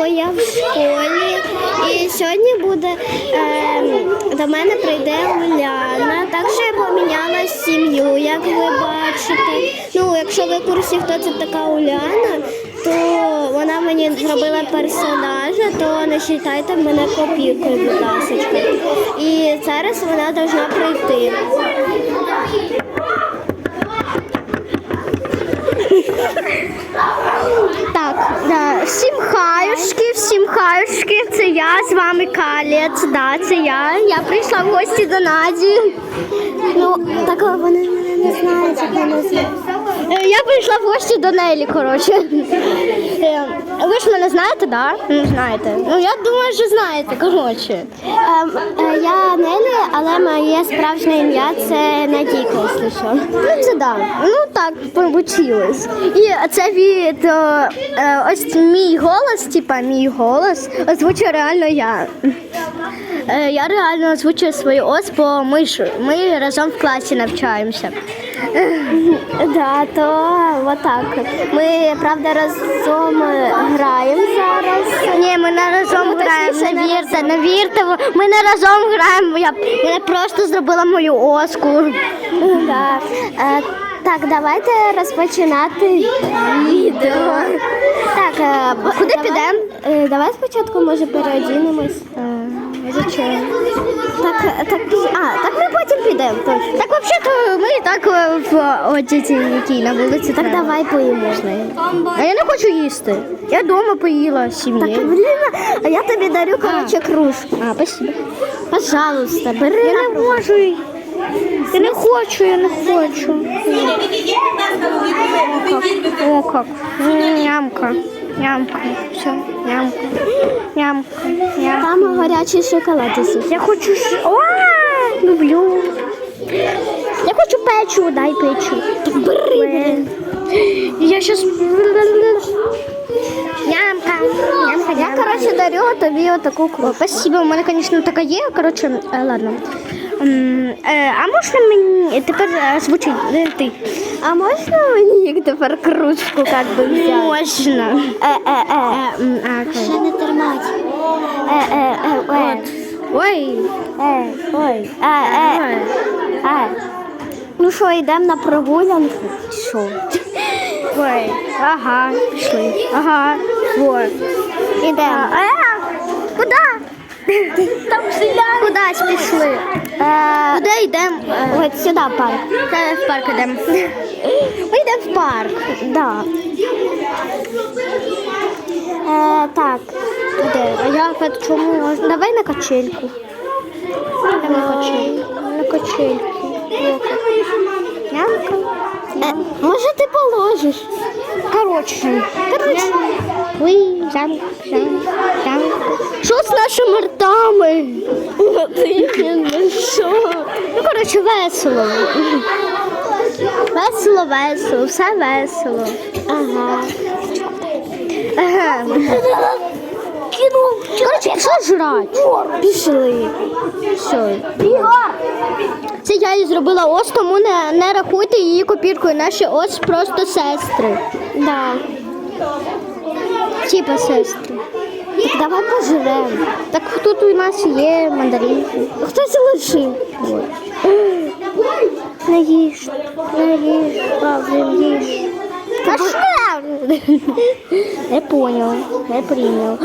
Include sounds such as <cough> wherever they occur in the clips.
бо я в школі. І сьогодні буде е, до мене прийде Уляна. Так що я поміняла сім'ю, як ви бачите. Ну, якщо ви курсі, хто це така Уляна, то вона мені зробила персонажа, то не вважайте мене копійкою, будь ласка. І зараз вона повинна прийти. Так, да. Всім хаюшки, всім хаюшки. Це я з вами Калець. Да, це я. Я прийшла в гості до Наді. Ну, так вони мене не знають, як мене звати. Я прийшла в гості до Нелі, коротше. Е, Ви ж мене знаєте, да? Не знаєте. Ну я думаю, що знаєте, коротше. Ем, е, я Нелі, але моє справжнє ім'я це Надійка, якщо що. Ну це да. Ну так получилось. І це від е, ось мій голос, типа мій голос, озвучує реально я. Я реально озвучую свою ос, бо ми ми разом в класі навчаємося. <laughs> Да, то отак. Ми правда разом граємо зараз. Ні, ми не разом граємо. Не вірте, не вірте. Ми не разом граємо. Я, я просто зробила мою оску. Да. Е, так, давайте розпочинати відео. Так, е, куди підемо? Е, давай спочатку може переодінемось. Зачем? Так, так, а, так ми потім підемо. Точно. Так взагалі ми так е, в одязі, якій на вулиці. Так давай поїмо. А я не хочу їсти. Я вдома поїла з сім'єю. Так, блін, а я тобі дарю, коротше, кружку. А, спасибо. Пожалуйста, бери. Я не можу. Я не хочу, я не хочу. О, как. М, Нямка. Нямка. Все, нямка. Нямка. нямка. Там гарячий шоколад. Я хочу ш... О, люблю. Я хочу печу, дай печу. Я щас... Нямка. Нямка, Я, короче, дарю тобі отаку клоп. Спасибо, у мене, звісно, така є. Короче, е, ладно. Е, А можна мені тепер е, звучить е, ти? А можна мені як тепер кружку як би взяти? Можна. Ще не тримать. Ой. Е, ой. Ну що, йдемо на прогулянку? Що? Ой, ага, пішли. Ага, вот. Ідемо. А, куди? Там селяни. Кудись пішли. Е, Куди йдемо? От сюди в парк. Та в парк йдемо. Ми йдемо в парк. Да. Е, так. Де? А я от чому можна? Давай на качельку. Давай на качельку. На качельку. Е, може ти положиш? Коротше. Коротше. Ви, замка, замка, замка. Що з нашими ртами? Ти що? Ну, коротше, весело. Весело, весело, все весело. Ага. Ага. Коротше, пішли жрати. Пішли. Все. Це я їй зробила ос, тому не, не рахуйте її копіркою. Наші ос просто сестри. Да. Типа сестри. Так давай поживемо. Так тут у нас є мандаринки. Хтось лишив. Вот. Не їж, не їж, правда, їж. А що? Не понял, не прийняв.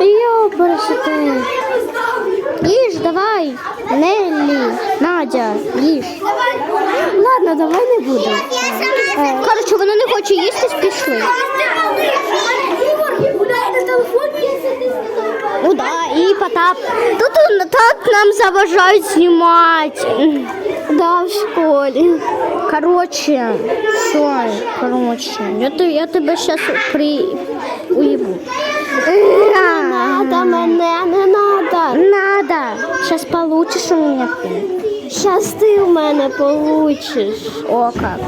Йо, пересити. Їж, давай. Неллі, Надя, їж. Ладно, давай не будемо. Е, Коротше, вона не хоче їсти, пішли. Ну да, і Потап. Тут, тут нам заважають знімати. Да, в школі. Короче, все, короче, я, те- я тебе сейчас при... уебу. Не надо мене, не надо. Надо. Сейчас получишь у меня. Сейчас ты у мене получишь. О, как.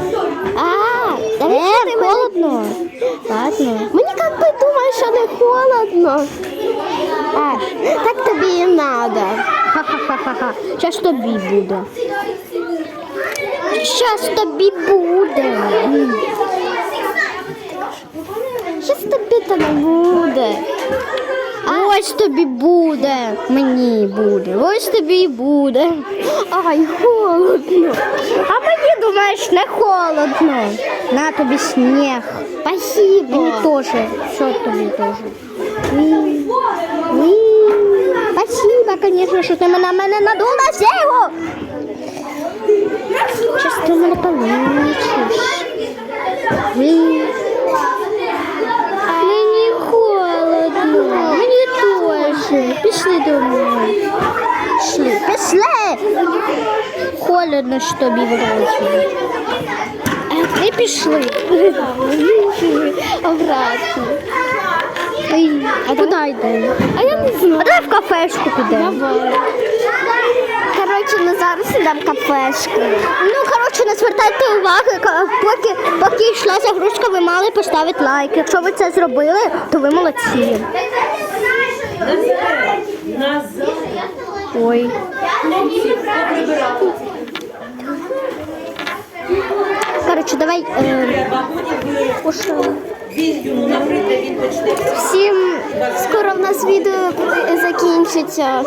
А, э, холодно. Ладно. Що не холодно. А, так тобі і надо. Ха-ха-ха-ха. Зараз тобі буде. Щас тобі буде. Щас тобі то не буде. Ось тобі буде. Мені буде. Ось тобі і буде. Ай, холодно. А мені думаєш, не холодно. На тобі сніг. Спасибо. Мені теж. Все тобі теж. М. М. Спасибо, конечно, що ти мене, мене надула сіло. Щас ти мене получиш. М. Мені холодно. Мені теж. Пішли домой. Пішли. Пішли. Холодно ж тобі в роті. Не пішли. Обратно. А куди йдемо? А я не знаю. А давай в кафешку підемо. Коротше, ми зараз йдемо в кафешку. Ну, коротше, не звертайте уваги, поки, поки йшла загрузка, ви мали поставити лайк. Якщо ви це зробили, то ви молодці. Ой. Коротше, давай. Е. Всім скоро в нас відео закінчиться.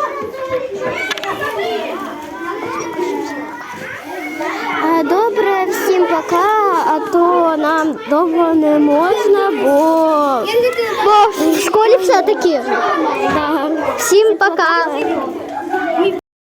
Е, Добре, всім пока, а то нам довго не можна, бо, бо в школі все-таки. Всім пока.